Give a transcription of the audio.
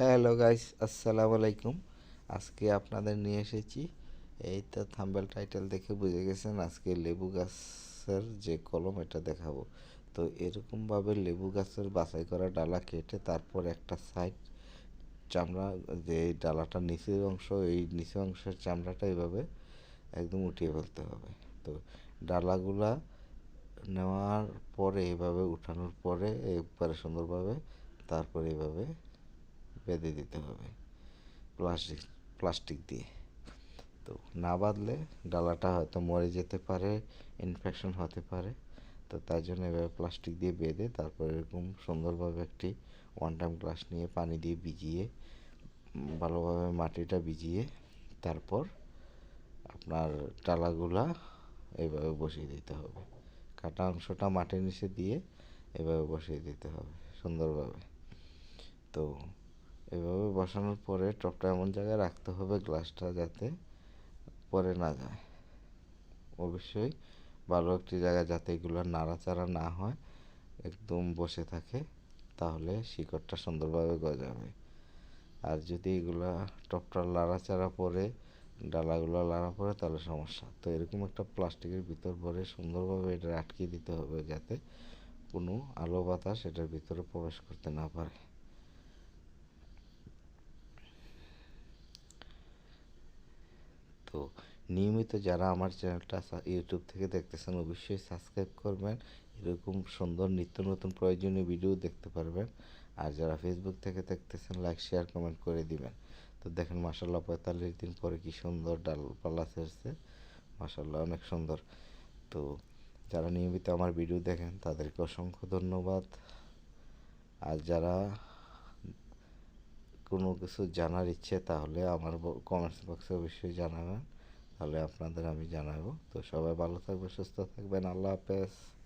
Hello guys, আসসালামু আলাইকুম। আজকে আপনাদের নিয়ে এসেছি। এই তো থাম্বেল টাইটেল দেখে বুঝে গেছেন আজকে লেবু গাছের যে কলম, এটা দেখাবো। তো এরকমভাবে লেবু গাছের বাছাই করা ডালা কেটে তারপর একটা সাইড চামড়া, যে ডালাটার নিচের অংশ, এই নিচের অংশের চামড়াটা এভাবে একদম উঠিয়ে ফেলতে হবে। তো ডালাগুলা নেওয়ার পরে, এভাবে উঠানোর পরে একবারে সুন্দরভাবে তারপরে এভাবে বেঁধে দিতে হবে প্লাস্টিক প্লাস্টিক দিয়ে। তো না বাঁধলে ডালাটা হয়তো মরে যেতে পারে ইনফেকশন হতে পারে। তো তাই জন্য এভাবে প্লাস্টিক দিয়ে বেঁধে তারপর এরকম সুন্দরভাবে একটি ওয়ান টাইম গ্লাস নিয়ে পানি দিয়ে ভিজিয়ে, ভালোভাবে মাটিটা ভিজিয়ে তারপর আপনার ডালাগুলা এভাবে বসিয়ে দিতে হবে। কাটা অংশটা মাটির নিচে দিয়ে এভাবে বসিয়ে দিতে হবে সুন্দরভাবে। তো এভাবে বসানোর পরে টপটা এমন জায়গায় রাখতে হবে গ্লাসটা যাতে পরে না যায়। অবশ্যই ভালো একটি জায়গায় যাতে এগুলো নাড়াচাড়া না হয়, একদম বসে থাকে, তাহলে শিকড়টা সুন্দরভাবে গজাবে। আর যদি এগুলা টপটা লাড়াচাড়া পরে, ডালাগুলো লাড়া পড়ে তাহলে সমস্যা। তো এরকম একটা প্লাস্টিকের ভিতর ভরে সুন্দরভাবে এটা আটকে দিতে হবে যাতে কোনো আলো বাতাস এটার ভিতরে প্রবেশ করতে না পারে। তো নিয়মিত যারা আমার চ্যানেলটা ইউটিউব থেকে দেখতেছেন, অবশ্যই সাবস্ক্রাইব করবেন। এরকম সুন্দর নিত্য নতুন প্রয়োজনীয় ভিডিও দেখতে পারবেন। আর যারা ফেসবুক থেকে দেখতেছেন লাইক শেয়ার কমেন্ট করে দিবেন। তো দেখেন মাসাল্লাহ পঁয়তাল্লিশ দিন পরে কি সুন্দর ডালপালা ছেড়ছে মাসাল্লাহ অনেক সুন্দর। তো যারা নিয়মিত আমার ভিডিও দেখেন, তাদেরকে অসংখ্য ধন্যবাদ। আর যারা কোনো কিছু জানার ইচ্ছে, তাহলে আমার কমেন্টস বক্সে অবশ্যই জানাবেন। তাহলে আপনাদের আমি জানাব। তো সবাই ভালো থাকবে সুস্থ থাকবেন। আল্লাহ হাফেজ।